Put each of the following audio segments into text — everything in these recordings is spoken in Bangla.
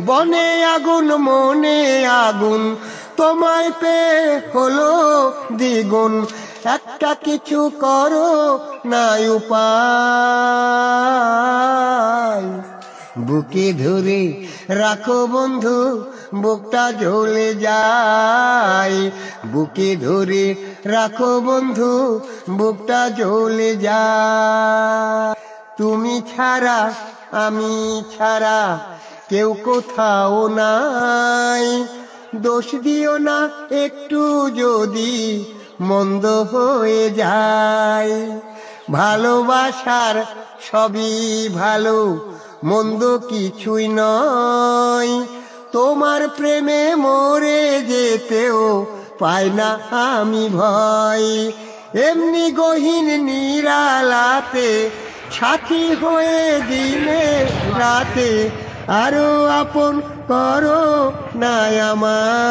বনে আগুন, মনে আগুন, তোমায় পে হলো দ্বিগুণ। একটা কিছু করো, নাই উপায়। বুকে ধরে রাখো বন্ধু, বুকটা জ্বলে যায়। বুকে ধরে রাখো বন্ধু, বুকটা জ্বলে যায়। তুমি ছাড়া, আমি ছাড়া কেউ কোথাও নাই। দোষ দিও না একটু যদি মন্দ হয়ে যায়। ভালোবাসার সবই ভালো, মন্দ কিছুই নয়। তোমার প্রেমে মরে যেতেও পাই না আমি ভয়। এমনি গহীন নিরালাতে সাথী হয়ে দিনে রাতে আরও আপন করো না আমার।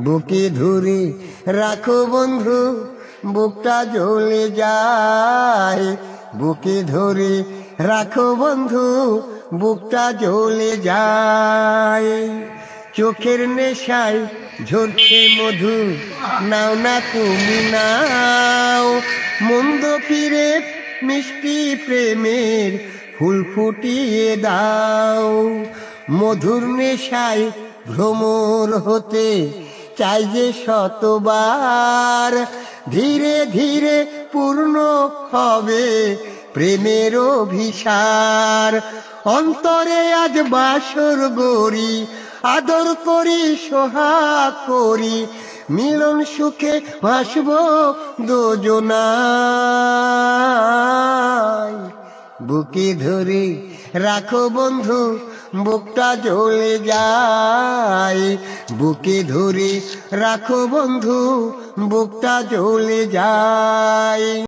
বুকে ধরে রাখো বন্ধু, বুকটা জ্বলে যায়। বুকে ধরে রাখো বন্ধু, বুকটা জ্বলে যায়। চোখের নেশায় ঝরছে মধু, নাও না তুমি নাও। মন্দ ফিরে মিষ্টি প্রেমের ফুল ফুটিয়ে দাও। মধুর নেশায় ভ্রমর হতে চাই যে শতবার। ধীরে ধীরে পূর্ণ হবে প্রেমের অভিসার। অন্তরে আজ বাসর গড়ি, আদর করি, সোহাগ করি মিলন সুখে ভাসব দুজনায় বুকে ধরে রাখো বন্ধু, বুকটা জ্বলে যায়। বুকে ধরে রাখো বন্ধু, বুকটা জ্বলে যায়।